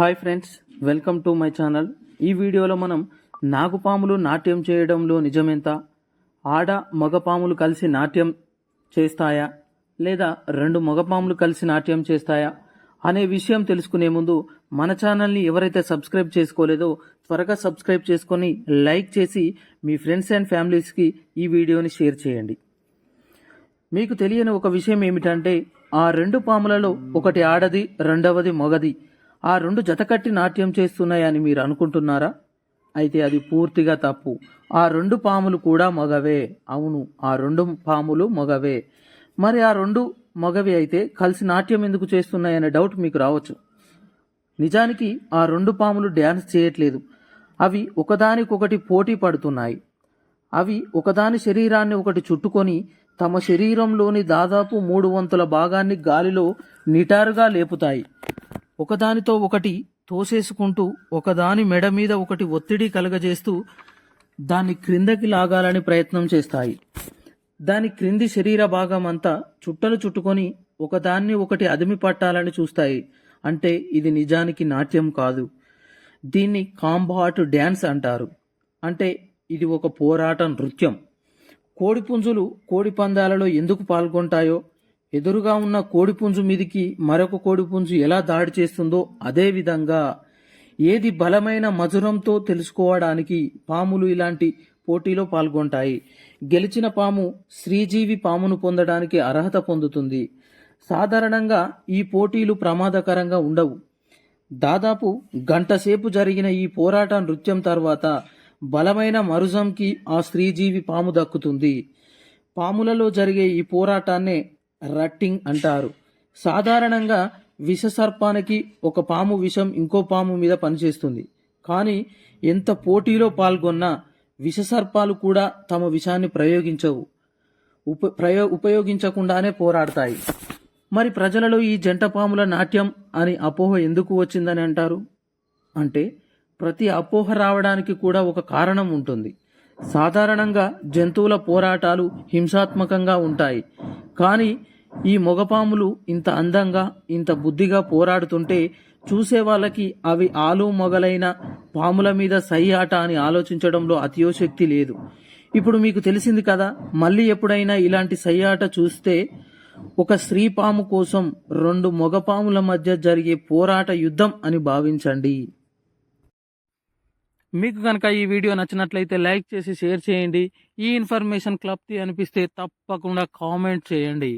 Hi friends welcome to my channel. ఈ వీడియోలో మనం నాగుపాములు నాట్యం చేయడంలో నిజమెంత? ఆడ మగపాములు కలిసి నాట్యం చేస్తాయా? లేదా రెండు మగపాములు కలిసి నాట్యం చేస్తాయా? అనే విషయం తెలుసుకునే ముందు మన ఛానల్ని ఎవరైతే సబ్స్క్రైబ్ చేసుకోలేదో త్వరగా సబ్స్క్రైబ్ చేసుకొని లైక్ చేసి మీ ఫ్రెండ్స్ అండ్ ఫ్యామిలీస్కి ఈ వీడియోని షేర్ చేయండి. మీకు తెలియని ఒక విషయం ఏమిటంటే ఆ రెండు పాములలో ఒకటి ఆడది రెండవది మగది. ఆ రెండు జతకట్టి నాట్యం చేస్తున్నాయని మీరు అనుకుంటున్నారా? అయితే అది పూర్తిగా తప్పు. ఆ రెండు పాములు కూడా మగవే. అవును ఆ రెండు పాములు మగవే. మరి ఆ రెండు మగవి అయితే కలిసి నాట్యం ఎందుకు చేస్తున్నాయనే డౌట్ మీకు రావచ్చు. నిజానికి ఆ రెండు పాములు డ్యాన్స్ చేయట్లేదు. అవి ఒకదానికొకటి పోటీ పడుతున్నాయి. అవి ఒకదాని శరీరాన్ని ఒకటి చుట్టుకొని తమ శరీరంలోని దాదాపు మూడు వంతుల భాగాన్ని గాలిలో నిటారుగా లేపుతాయి. ఒకదానితో ఒకటి తోసేసుకుంటూ ఒకదాని మెడ మీద ఒకటి ఒత్తిడి కలగజేస్తూ దాన్ని క్రిందకి లాగాలని ప్రయత్నం చేస్తాయి. దాని క్రింది శరీర భాగం అంతా చుట్టలు చుట్టుకొని ఒకదాన్ని ఒకటి అదిమి పట్టాలని చూస్తాయి. అంటే ఇది నిజానికి నాట్యం కాదు. దీన్ని కాంబాట్ డ్యాన్స్ అంటారు. అంటే ఇది ఒక పోరాట నృత్యం. కోడిపుంజులు కోడి పందాలలో ఎందుకు పాల్గొంటాయో ఎదురుగా ఉన్న కోడిపుంజు మీదికి మరొక కోడిపుంజు ఎలా దాడి చేస్తుందో అదే విధంగా ఏది బలమైన మధురంతో తెలుసుకోవడానికి పాములు ఇలాంటి పోటీలో పాల్గొంటాయి. గెలిచిన పాము శ్రీజీవి పామును పొందడానికి అర్హత పొందుతుంది. సాధారణంగా ఈ పోటీలు ప్రమాదకరంగా ఉండవు. దాదాపు గంటసేపు జరిగిన ఈ పోరాట నృత్యం తర్వాత బలమైన మరుజంకి ఆ స్త్రీజీవి పాము దక్కుతుంది. పాములలో జరిగే ఈ పోరాటాన్నే రట్టింగ్ అంటారు. సాధారణంగా విషసర్పానికి ఒక పాము విషం ఇంకో పాము మీద పనిచేస్తుంది. కానీ ఎంత పోటీలో పాల్గొన్నా విషసర్పాలు కూడా తమ విషాన్ని ప్రయోగించవు. ఉప ప్రయో ఉపయోగించకుండానే పోరాడతాయి. మరి ప్రజలలో ఈ జంట పాముల నాట్యం అని అపోహ ఎందుకు వచ్చిందని అంటారు? అంటే ప్రతి అపోహ రావడానికి కూడా ఒక కారణం ఉంటుంది. సాధారణంగా జంతువుల పోరాటాలు హింసాత్మకంగా ఉంటాయి. కానీ ఈ మొగపాములు ఇంత అందంగా ఇంత బుద్ధిగా పోరాడుతుంటే చూసే వాళ్ళకి అవి ఆలు మొగలైన పాముల మీద సై ఆట అని ఆలోచించడంలో అతియోశక్తి లేదు. ఇప్పుడు మీకు తెలిసింది కదా మళ్ళీ ఎప్పుడైనా ఇలాంటి సై ఆట చూస్తే ఒక స్త్రీ పాము కోసం రెండు మొగపాముల మధ్య జరిగే పోరాట యుద్ధం అని భావించండి. మీకు కనుక ఈ వీడియో నచ్చినట్లయితే లైక్ చేసి షేర్ చేయండి. ఈ ఇన్ఫర్మేషన్ క్లబ్ది అనిపిస్తే తప్పకుండా కామెంట్ చేయండి.